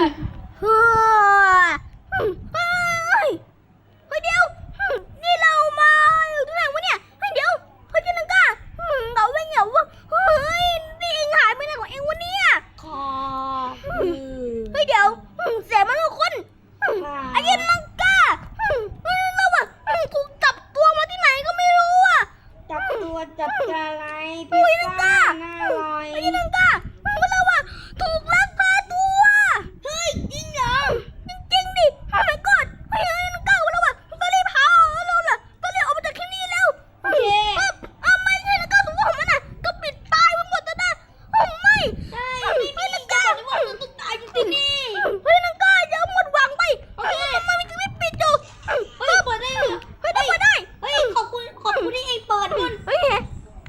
เฮ้ยเฮ้ยเดียว นี่เรามาอยู่ที่ไงนวะเนี่ย เฮ้ยเดี๋ยวเฮ้ยเจนังก้าเราไม่เงว่ะเฮ้ยนี่เองาไปไหนของเองวะเนี่ยขอเฮ้ยเดียวเสียมันทุกคนไอ้เจนังก้าเราอะถูกจับตัวมาที่ไหนก็ไม่รู้อะจับตัวจับอะไรพี่ก้าน่าลอยไอ้เจนังก้า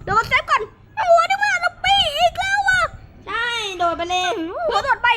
โดนแซฟก่อนวัวโหนี่มันอันลปีอีกแล้วอะ ใช่ โดดไปเลย หัวโดดไป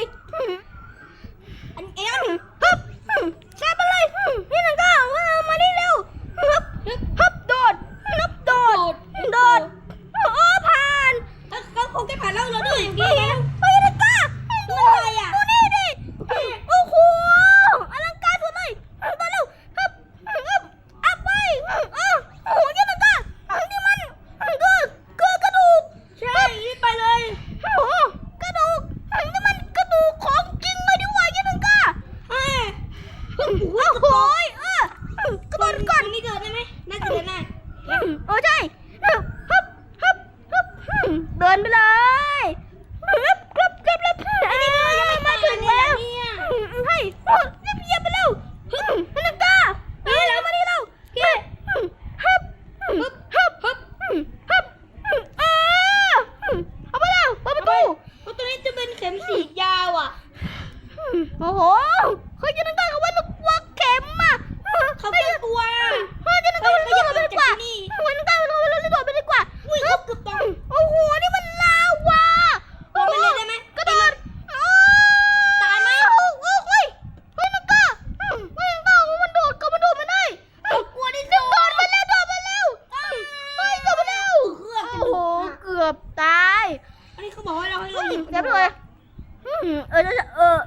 เออเออ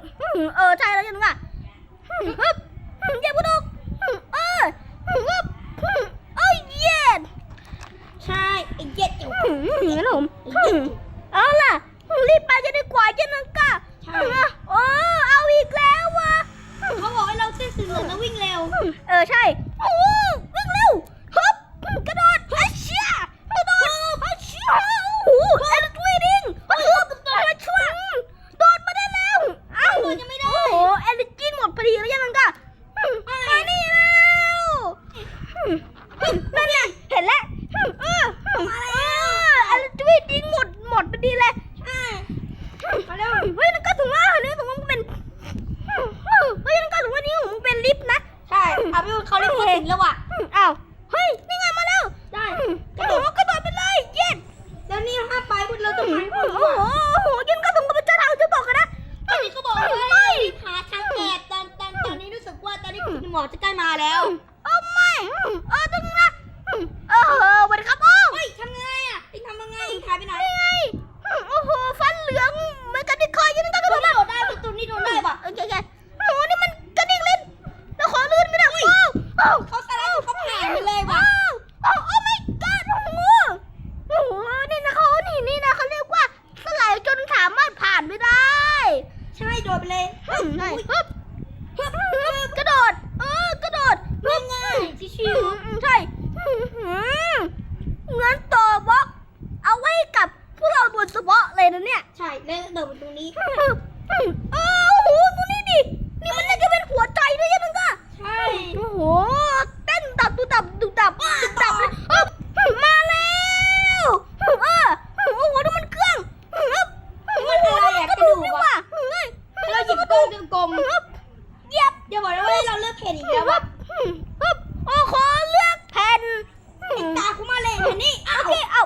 เออใช่แล้วยังว่าฮึบอย่าพูดออกเออฮึโอ้ยเย็ดใช่เอ้เย็ดอยู่นี่ผมเอาล่ะรีบไป เขาผ่านไปเลยว่ะโอ้โอ้ไม่กล้าหนูหนูนี่นะเขานี่นี่นะเขาเรียกว่าสลายจนสามารถผ่านไม่ได้ ใช่โดดไปเลย ฮึบ เย็บอย่าบอกนะว่าเราเลือกแผ่นอีกแล้วว่าโอ้ขอเลือกแผ่นติดตาคุณมาเลยแผ่นนี้โอเคเอา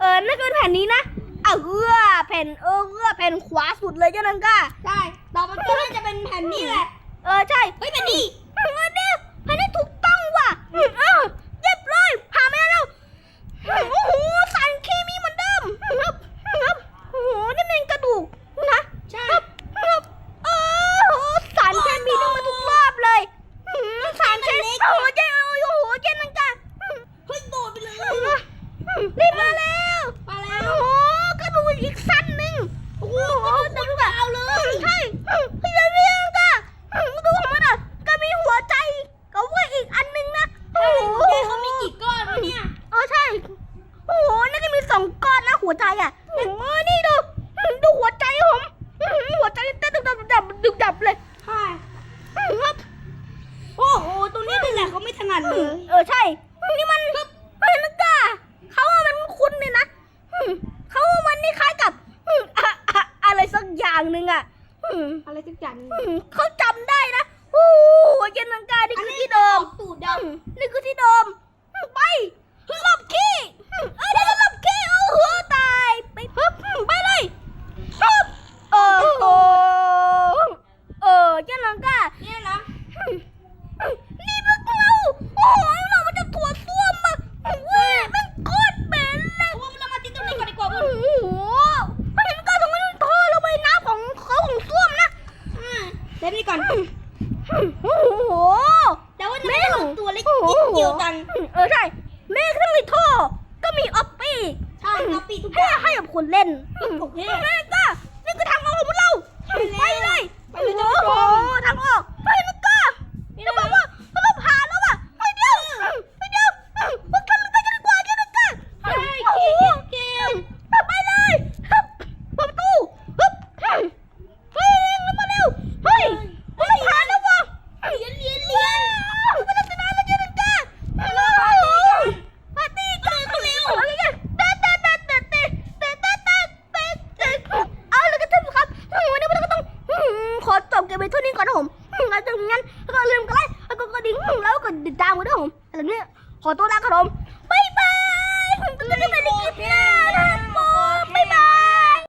เออนั่นคือแผ่นนี้นะเอาเอื้อแผ่นเออเอื้อแผ่นขวาสุดเลยเจ้านังก้าใช่ต่อมาตัวนี้จะเป็นแผ่นนี้แหละเออใช่เฮ้ยแผ่นนี้เออเนี่แผ่นนี้ถูกต้องว่ะ หัวใจอะมือนี่ดูดูหัวใจผมหัวใจเต้นดึกดับดับดึกดับเลยใช่โอ้โหตัวนี้เป็นแหละเขาไม่ถนัดเลยเออใช่นี่มันเป็นกาเขาว่ามันคุ้นเลยนะเขาว่ามันนี่คล้ายกับอะไรสักอย่างหนึ่งอะอะไรสักอย่างเขาจำได้นะโอ้ยเย็นลังกานี่คือที่เดิมนี่คือที่เดิม 当 เท่านี้ก่อนนะผมแล้วจากนั้นก็ลืมกันไลค์กดกระดิ่งแล้วก็ติดตามกันด้วยผมแต่เนี้ยขอตัวลาครับผม